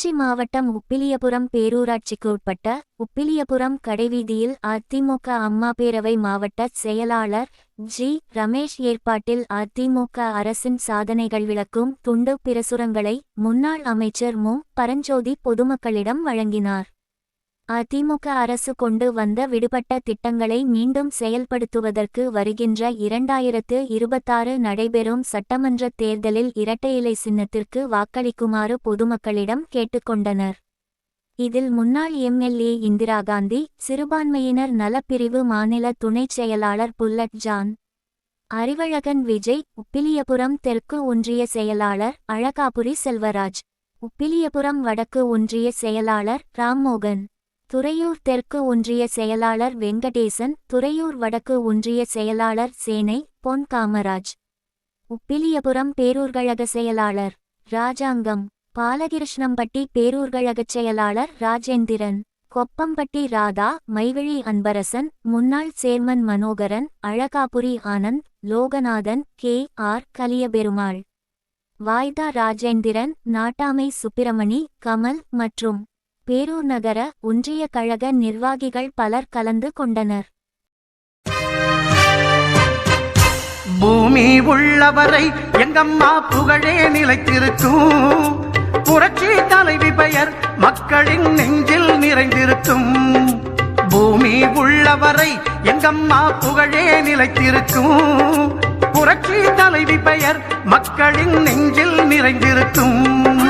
திருச்சி மாவட்டம் உப்பிலியபுரம் பேரூராட்சிக்கு உட்பட்ட உப்பிலியபுரம் கடைவீதியில் அதிமுக அம்மா பேரவை மாவட்ட செயலாளர் ஜி. ரமேஷ் ஏற்பாட்டில் அதிமுக அரசின் சாதனைகள் விளக்கும் துண்டு பிரசுரங்களை முன்னாள் அமைச்சர் மு. பரஞ்சோதி பொதுமக்களிடம் வழங்கினார். அதிமுக அரசு கொண்டு வந்த விடுபட்ட திட்டங்களை மீண்டும் செயல்படுத்துவதற்கு வருகின்ற இரண்டாயிரத்து இருபத்தாறு நடைபெறும் சட்டமன்ற தேர்தலில் இரட்டை இலை சின்னத்திற்கு வாக்களிக்குமாறு பொதுமக்களிடம் கேட்டுக்கொண்டனர். இதில் முன்னாள் எம்எல்ஏ இந்திரா காந்தி சிறுபான்மையினர் நலப்பிரிவு மாநில துணைச் செயலாளர் புல்லட் ஜான் அறிவழகன் விஜய் உப்பிலியபுரம் தெற்கு ஒன்றிய செயலாளர் அழகாபுரி செல்வராஜ் உப்பிலியபுரம் வடக்கு ஒன்றிய செயலாளர் ராம்மோகன் துறையூர் தெற்கு ஒன்றிய செயலாளர் வெங்கடேசன் துறையூர் வடக்கு ஒன்றிய செயலாளர் சேனை பொன் காமராஜ். உப்பிலியபுரம் பேரூர்கழக செயலாளர் ராஜாங்கம். பாலகிருஷ்ணம்பட்டி பேரூர்கழகச் செயலாளர் ராஜேந்திரன். கொப்பம்பட்டி ராதா மைவிழி அன்பரசன் முன்னாள் chairman Manoharan Alagapuri Anand Loganathan K. R. Kaliyaperumal. வாய்தா ராஜேந்திரன் நாட்டாமை சுப்பிரமணி கமல் மற்றும் பேரூர் நகர ஒன்றிய கழக நிர்வாகிகள் பலர் கலந்து கொண்டனர். பூமி உள்ளவரை எங்கம்மா புகழே நிலைத்திருக்கும். புரட்சி தலைவி பெயர் மக்களின் நெஞ்சில் நிறைந்திருக்கும். பூமி உள்ளவரை எங்கம்மா புகழே நிலைத்திருக்கும். புரட்சி தலைவி பெயர் மக்களின் நெஞ்சில் நிறைந்திருக்கும்.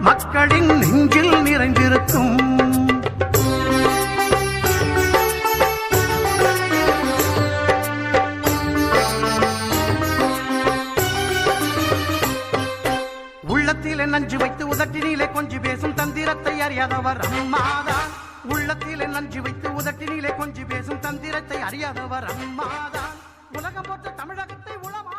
மக்களின் நெஞ்சில் நிறைந்திருக்கும். உள்ளத்திலே நஞ்சு வைத்து உதட்டினிலே கொஞ்சி பேசும் தந்திரத்தை அறியாதவர் அம்மாதா. உள்ளத்திலே நஞ்சு வைத்து உதட்டினிலே கொஞ்சி பேசும் தந்திரத்தை அறியாதவர் அம்மாதான் உலகம் போற்ற தமிழகத்தை உளமா